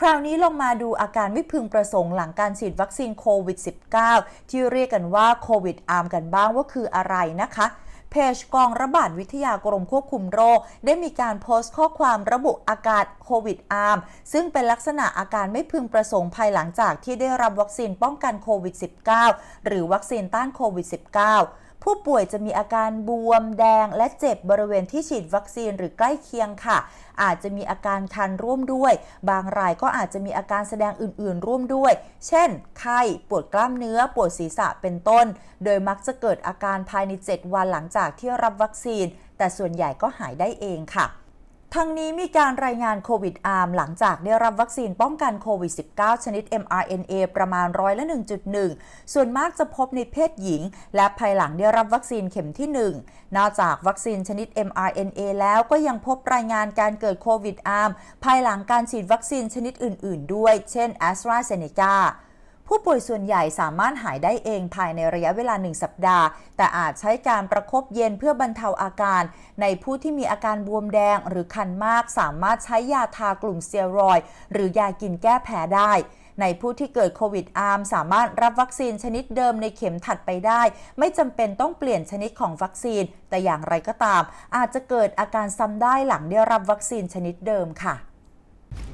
คราวนี้ลงมาดูอาการไม่พึงประสงค์หลังการฉีดวัคซีนโควิด -19 ที่เรียกกันว่าโควิดอาร์มกันบ้างว่าคืออะไรนะคะเพจกองระบาดวิทยากรมควบคุมโรค ได้มีการโพสต์ข้อความระบุอาการโควิดอาร์มซึ่งเป็นลักษณะอาการไม่พึงประสงค์ภายหลังจากที่ได้รับวัคซีนป้องกันโควิด -19 หรือวัคซีนต้านโควิด -19 ผู้ป่วยจะมีอาการบวมแดงและเจ็บบริเวณที่ฉีดวัคซีนหรือใกล้เคียงค่ะ อาจจะมีอาการคันร่วมด้วย บางรายก็อาจจะมีอาการแสดงอื่น ๆ ร่วมด้วย เช่น ไข้ ปวดกล้ามเนื้อ ปวดศีรษะเป็นต้น โดยมักจะเกิดอาการภายใน 7 วันหลังจากที่รับวัคซีน แต่ส่วนใหญ่ก็หายได้เองค่ะ ทั้งนี้มีการรายงานโควิดอาร์มหลังจากได้รับวัคซีนป้องกันโควิด -19 ชนิด mRNA ประมาณร้อยละ 1.1 ส่วนมากจะพบในเพศหญิง และภายหลังได้รับวัคซีนเข็มที่ 1 นอกจากวัคซีนชนิด mRNA แล้วก็ยังพบรายงานการเกิดโควิดอาร์มภายหลังการฉีดวัคซีนชนิดอื่น ๆ ด้วย เช่น a s t r a z เซ e c a ผู้ป่วยส่วนใหญ่สามารถหายได้เองภายในระยะเวลา 1 สัปดาห์ แต่อาจใช้การประคบเย็นเพื่อบรรเทาอาการ ในผู้ที่มีอาการบวมแดงหรือคันมาก สามารถใช้ยาทากลุ่มเตียรอยหรือยากินแก้แพ้ได้ในผู้ที่เกิดโควิดอาร์มสามารถรับวัคซีนชนิดเดิมในเข็มถัดไปได้ ไม่จำเป็นต้องเปลี่ยนชนิดของวัคซีน แต่อย่างไรก็ตาม อาจจะเกิดอาการซ้ำได้หลังได้รับวัคซีนชนิดเดิมค่ะ